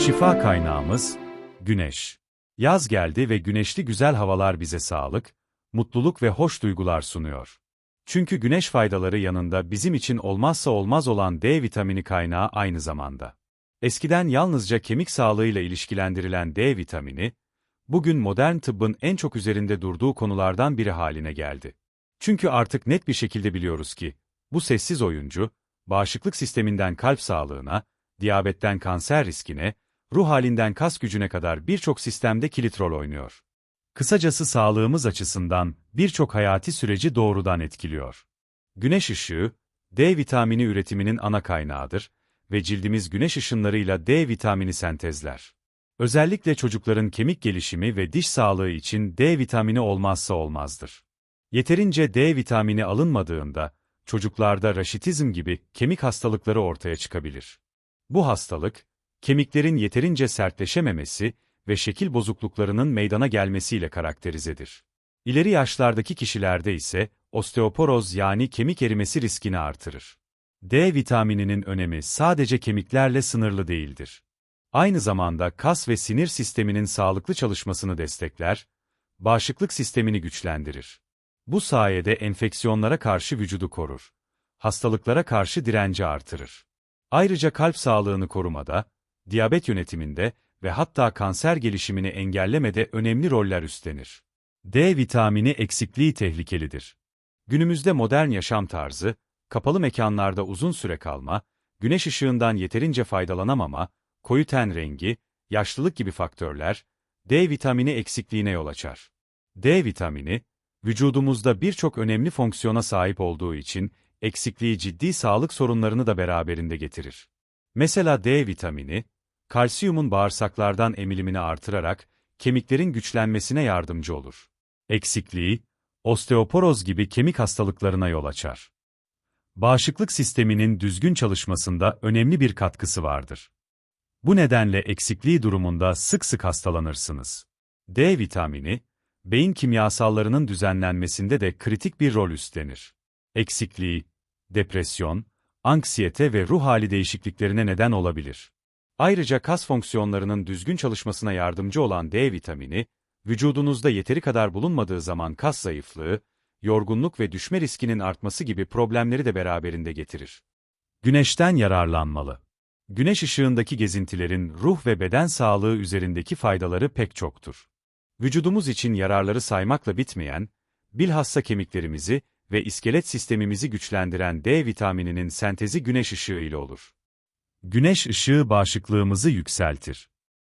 Şifa kaynağımız, güneş. Yaz geldi ve güneşli güzel havalar bize sağlık, mutluluk ve hoş duygular sunuyor. Çünkü güneş faydaları yanında bizim için olmazsa olmaz olan D vitamini kaynağı aynı zamanda. Eskiden yalnızca kemik sağlığıyla ilişkilendirilen D vitamini, bugün modern tıbbın en çok üzerinde durduğu konulardan biri haline geldi. Çünkü artık net bir şekilde biliyoruz ki, bu sessiz oyuncu, bağışıklık sisteminden kalp sağlığına, diyabetten kanser riskine, ruh halinden kas gücüne kadar birçok sistemde kilit rol oynuyor. Kısacası sağlığımız açısından birçok hayati süreci doğrudan etkiliyor. Güneş ışığı, D vitamini üretiminin ana kaynağıdır ve cildimiz güneş ışınlarıyla D vitamini sentezler. Özellikle çocukların kemik gelişimi ve diş sağlığı için D vitamini olmazsa olmazdır. Yeterince D vitamini alınmadığında, çocuklarda raşitizm gibi kemik hastalıkları ortaya çıkabilir. Bu hastalık, kemiklerin yeterince sertleşememesi ve şekil bozukluklarının meydana gelmesiyle karakterizedir. İleri yaşlardaki kişilerde ise osteoporoz yani kemik erimesi riskini artırır. D vitamininin önemi sadece kemiklerle sınırlı değildir. Aynı zamanda kas ve sinir sisteminin sağlıklı çalışmasını destekler, bağışıklık sistemini güçlendirir. Bu sayede enfeksiyonlara karşı vücudu korur. Hastalıklara karşı direnci artırır. Ayrıca kalp sağlığını korumada, diyabet yönetiminde ve hatta kanser gelişimini engellemede önemli roller üstlenir. D vitamini eksikliği tehlikelidir. Günümüzde modern yaşam tarzı, kapalı mekanlarda uzun süre kalma, güneş ışığından yeterince faydalanamama, koyu ten rengi, yaşlılık gibi faktörler, D vitamini eksikliğine yol açar. D vitamini, vücudumuzda birçok önemli fonksiyona sahip olduğu için, eksikliği ciddi sağlık sorunlarını da beraberinde getirir. Mesela D vitamini, kalsiyumun bağırsaklardan emilimini artırarak, kemiklerin güçlenmesine yardımcı olur. Eksikliği, osteoporoz gibi kemik hastalıklarına yol açar. Bağışıklık sisteminin düzgün çalışmasında önemli bir katkısı vardır. Bu nedenle eksikliği durumunda sık sık hastalanırsınız. D vitamini, beyin kimyasallarının düzenlenmesinde de kritik bir rol üstlenir. Eksikliği, depresyon, anksiyete ve ruh hali değişikliklerine neden olabilir. Ayrıca kas fonksiyonlarının düzgün çalışmasına yardımcı olan D vitamini, vücudunuzda yeteri kadar bulunmadığı zaman kas zayıflığı, yorgunluk ve düşme riskinin artması gibi problemleri de beraberinde getirir. Güneşten yararlanmalı. Güneş ışığındaki gezintilerin ruh ve beden sağlığı üzerindeki faydaları pek çoktur. Vücudumuz için yararları saymakla bitmeyen, bilhassa kemiklerimizi ve iskelet sistemimizi güçlendiren D vitamininin sentezi güneş ışığı ile olur. Güneş ışığı bağışıklığımızı yükseltir.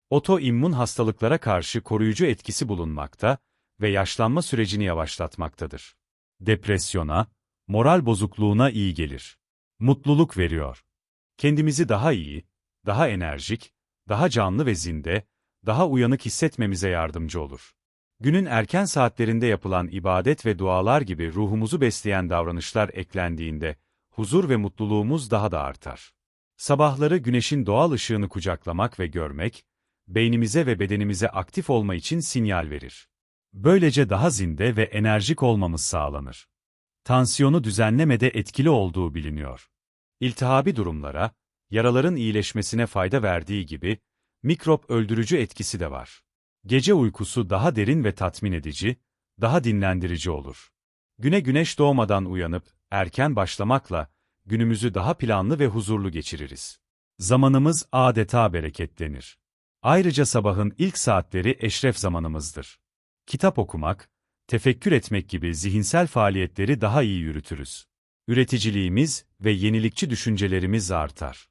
Otoimmün hastalıklara karşı koruyucu etkisi bulunmakta ve yaşlanma sürecini yavaşlatmaktadır. Depresyona, moral bozukluğuna iyi gelir. Mutluluk veriyor. Kendimizi daha iyi, daha enerjik, daha canlı ve zinde, daha uyanık hissetmemize yardımcı olur. Günün erken saatlerinde yapılan ibadet ve dualar gibi ruhumuzu besleyen davranışlar eklendiğinde, huzur ve mutluluğumuz daha da artar. Sabahları güneşin doğal ışığını kucaklamak ve görmek, beynimize ve bedenimize aktif olma için sinyal verir. Böylece daha zinde ve enerjik olmamız sağlanır. Tansiyonu düzenlemede etkili olduğu biliniyor. İltihabi durumlara, yaraların iyileşmesine fayda verdiği gibi, mikrop öldürücü etkisi de var. Gece uykusu daha derin ve tatmin edici, daha dinlendirici olur. Güne güneş doğmadan uyanıp, erken başlamakla, günümüzü daha planlı ve huzurlu geçiririz. Zamanımız adeta bereketlenir. Ayrıca sabahın ilk saatleri eşref zamanımızdır. Kitap okumak, tefekkür etmek gibi zihinsel faaliyetleri daha iyi yürütürüz. Üreticiliğimiz ve yenilikçi düşüncelerimiz artar.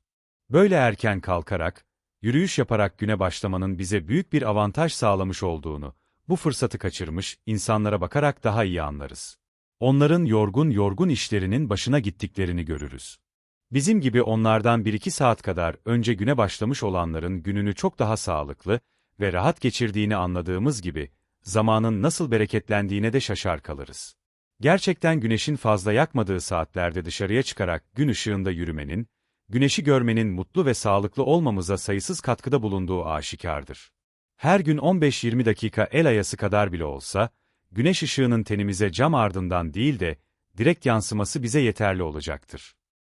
Böyle erken kalkarak, yürüyüş yaparak güne başlamanın bize büyük bir avantaj sağlamış olduğunu, bu fırsatı kaçırmış insanlara bakarak daha iyi anlarız. Onların yorgun yorgun işlerinin başına gittiklerini görürüz. Bizim gibi onlardan 1-2 saat kadar önce güne başlamış olanların gününü çok daha sağlıklı ve rahat geçirdiğini anladığımız gibi, zamanın nasıl bereketlendiğine de şaşar kalırız. Gerçekten güneşin fazla yakmadığı saatlerde dışarıya çıkarak gün ışığında yürümenin, güneşi görmenin mutlu ve sağlıklı olmamıza sayısız katkıda bulunduğu aşikardır. Her gün 15-20 dakika el ayası kadar bile olsa, güneş ışığının tenimize cam ardından değil de, direkt yansıması bize yeterli olacaktır.